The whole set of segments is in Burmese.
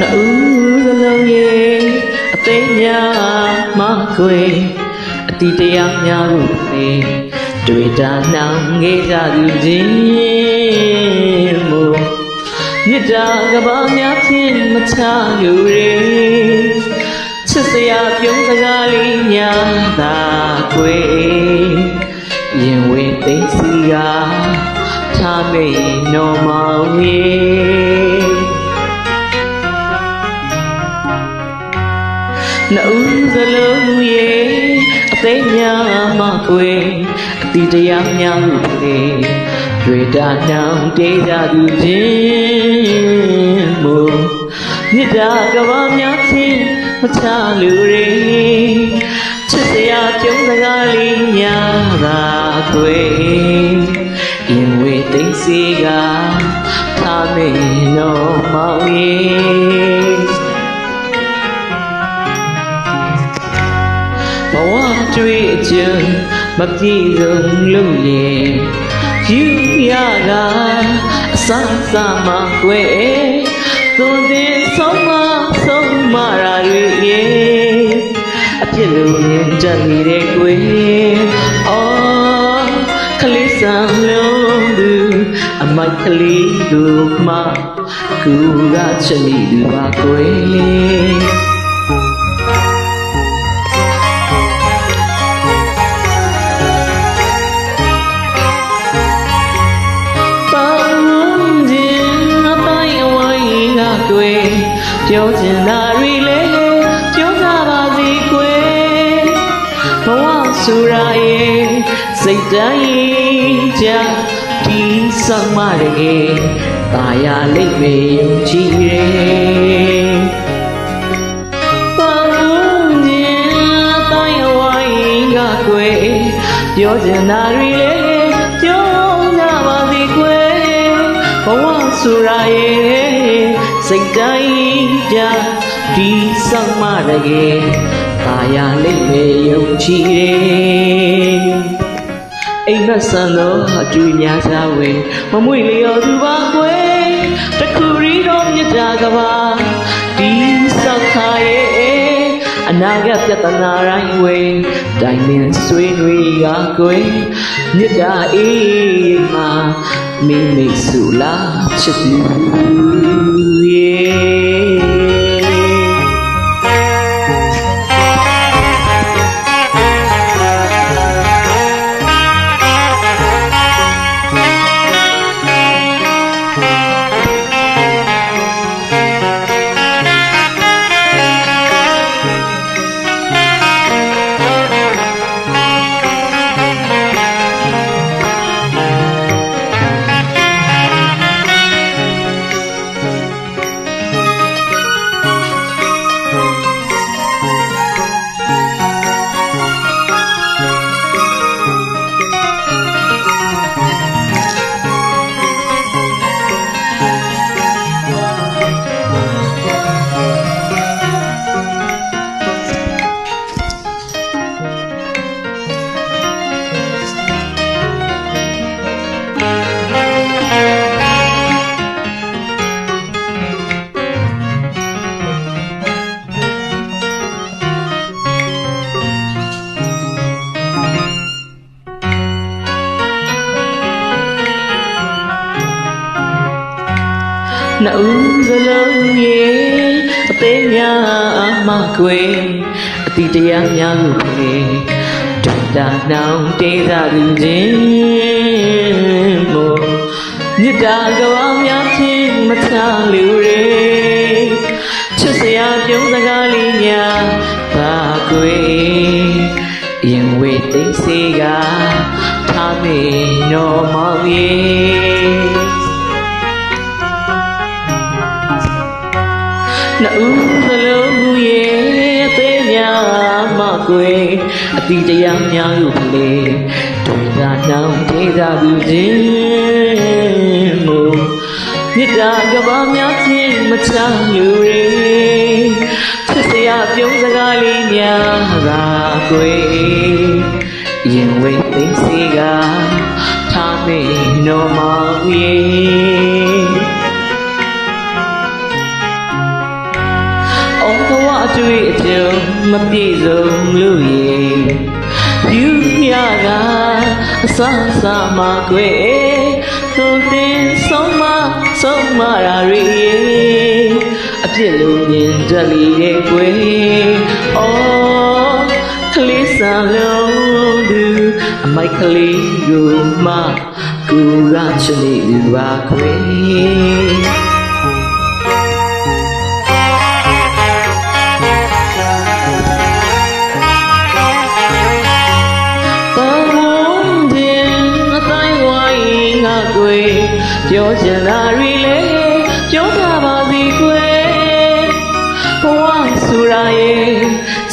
နှစ်ဦးစလုံးရဲ့အသိများမခွေအတိတရားများကိုသိတွေ့တာနှောင်ငေးကြသူချင်းမို့မြစ်တာကဘာများဖြင့်မချလူရေချစ်စရာပြုံးစကားလေးများသာခွေရင်ဝေးသိစီကထားမေနော်မောင်ကြီး နှစ်ဦးစလုံးရဲ့အသိဉာဏ်မှခွေအတိတရားများဟုလေတွေ့တာနှောင်တေးကြသူချင်းမို့မြစ်တာကဘာများချင်းမချလူတွေချစ်စရာပြုံးစကားလေးများသာခွေရင်ဝေးသိစီကထားမေနော်မောင်ကြီး တွေ့အကျဉ်မပြည့်စုံလို့လေယူရတာအစစမှကွယ်သွန်သင်ဆုံးမဆုံးမရာတွေရေအပြစ်လို့မြင်တတ်နေတဲ့ကွယ်အော်ခလေးစံလုံးသူအမိုက်ကလေးတို့မှကူကချစ်မိသူပါကွယ် ချင်တာတွေလေပြောကြပါစေကွယ်ဘဝဆူရာရဲ့စိတ်တိုင်းကြဒီဆောင်မတကယ်ตาရလိမ့်မေယုံကြည်ရဲ့ပေါင်းခြင်းအတိုင်းအဝိုင်းကကွယ်ပြောချင်တာတွေလေ ဆိုရာရဲ့စိတ်တိုင်းကြဒီဆောင်မတကယ်တာယာလိမ့်မေယုံကြည်ရဲ့အိမ်မက်ဆန်တော့အတူညာသာဝေမမွေလျော်သူပါကွယ်တခုရီတော့မြတ်တာကပါဒီဆောက်ခါရဲ့အနာဂတ်ပြဿနာတိုင်းဝေတိုင်ပင်ဆွေးနွေးကကွယ်မြတ်တာအေးမှာ မိမိစုလားချစ်သူရဲ့ နှစ်ဦးစလုံးရဲ့အသေးများမှကွယ်အတိတရားများကိုဖေဒုတာနောင်တေးသာသူချင်းမို့မြစ်တာကဘာများဖြင့်မချလူရေချစ်စရာပြုံးစကားလေးများပါကွယ်ရင်ဝေးသိစေကထားမေနော်မောင်ရဲ့ နှစ်ဦးစလုံးရဲ့အသေးများမှကွယ်အတိတရားများကိုလေတွေ့တာနှောင်သေးတာသူချင်းမို့မြစ်တာကဘာများချင်းမချလူရေချစ်စရာပြုံးစကားလေးများသာကွယ်ရင်ဝေးသိစေကထားမေနော်မောင်ရဲ့ အတွေ့အကြုံမပြည့်စုံလို့ရေယူမြကအဆအဆမကွယ်သူတင်ဆုံးမဆုံးမရာရီအပြစ်လို့မြင်တတ်လီရဲ့ကွယ်အော်ကလေးစံလုံးသူအမိုက်ကလေးကိုမှကိုကချစ်နေပါခွေတော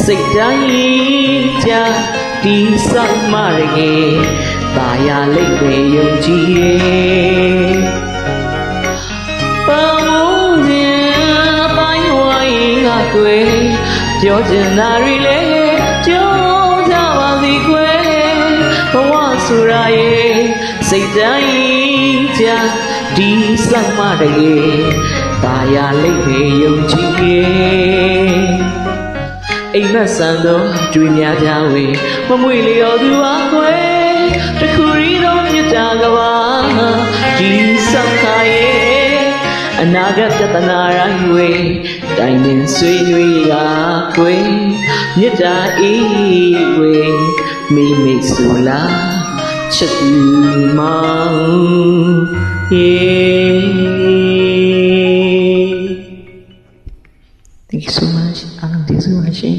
စိတ်တိုင်းကြဒီဆောင်မရရဲ့ตาရလိတ်ပဲယုံကြည်ရဲ့တောင်းဝန်တင်အတိုင်းဝိုင်းငါကွယ်ပြောချင်တာတွေလေပြောကြပါစီကွယ်ဘဝဆိုရာရဲ့စိတ်တိုင်းကြဒီဆောင်မတရေတာယာလိတ်ပေယုံကြည်ရဲ့ အိမ်မက်ဆန်သောတွေ့များကြဝေမမွေလျော်သူပါခွဲတခုရီတော့မြတ်တာကပါဒီဆောင်ခါရဲ့အနာဂတ်ပြဿနာတိုင်းဝေတိုင်ပင်ဆွေးနွေးကခွေမြတ်တာအေးဝေမိမိတ်ဆူလားချစ်သူမောင်ယေ Thank you so much အားလုံးကျေးဇူးပါရှင်